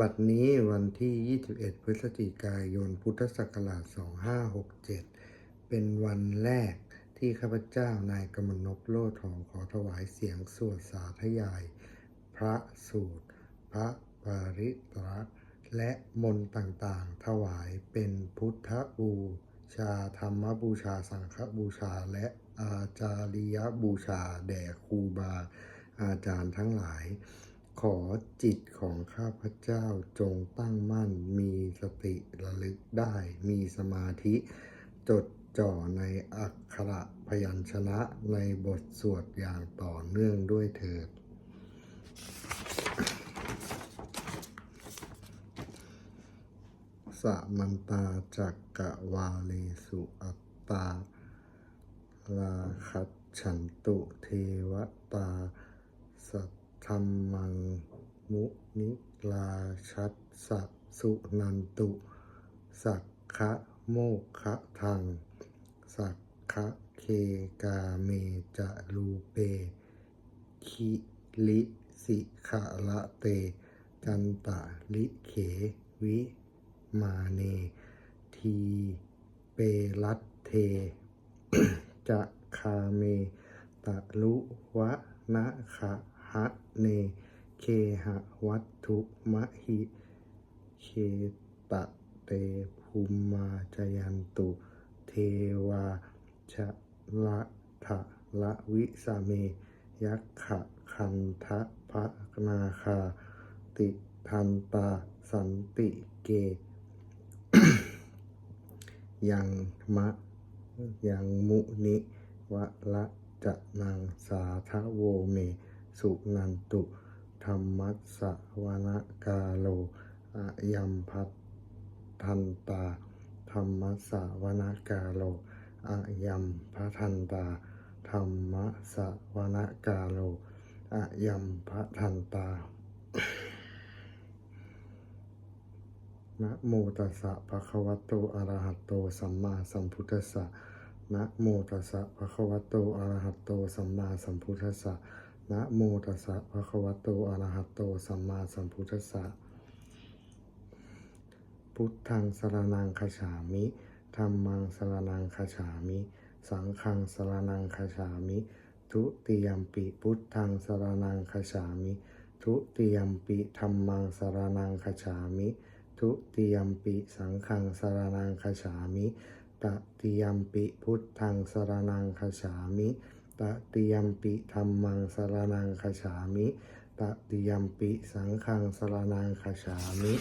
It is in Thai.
บัดนี้วันที่ 21 พฤศจิกายน พุทธศักราช 2567 เป็นวันแรกที่ข้าพเจ้านายกมลนพโลทองขอถวายเสียงสวดสาธยาย พระสูตร พระปริตรและมนต์ต่างๆ ถวายเป็นพุทธบูชาธรรมบูชาสังฆบูชาและอาจาริยบูชาแด่ครูบาอาจารย์ทั้งหลาย ขอจิตของข้าพเจ้าจงตั้งมั่นมีสติระลึกได้มีสมาธิ จดจ่อในอักขระพยัญชนะในบทสวดอย่างต่อเนื่องด้วยเถิด สมันตาจักกะวาเลสุอัตตาลาคัตฉันตุเทวตาสัท ธรรมังมุนิลาชัสสะสุนันตุ สักขะโมกขะทัง สักขะเคกาเมจะรูเป คิลิสิขะละเต จันตะลิเขวิมาเน ทีเปรัตเท จะคาเมตะลุวะนะขะ หะเน เคหะวัตถุมะหิ เคตะเตภูมาจยันตุ เทวาชะละทะละวิสาเม ยักขะคันทะภะนาคา ติทันตาสันติเก ยังมะ ยังมุนิวะละจะนังสาทะโวเม สุนันตุธรรมัสสะวนกาโลอะยัมพัททันตา ธรรมัสสะวนกาโลอะยัมพัทันตา ธรรมัสสะวนกาโลอะยัมพัทันตานะโมตัสสะภะคะวะโตอะระหะโต สัมมาสัมพุทธัสสะนะโมตัสสะภะคะวะโตอะระหะโต สัมมาสัมพุทธัสสะ นะโมตัสสะภะคะวะโตอะระหะโต สัมมาสัมพุทธัสสะ พุทธังสรนังคาฉามิธัมมังสรนังคาฉามิ สังฆังสรนังคาฉามิ ทุติยมปิพุทธังสรนังคาฉามิ ทุติยมปิธัมมังสรนังคาฉามิ ทุติยมปิสังฆังสรนังคาฉามิ ตติยมปิพุทธังสรนังคาฉามิ ตติยมปิธัมมังสารนังคาฉามิตติยมปิสังฆังสารนังคาฉามิ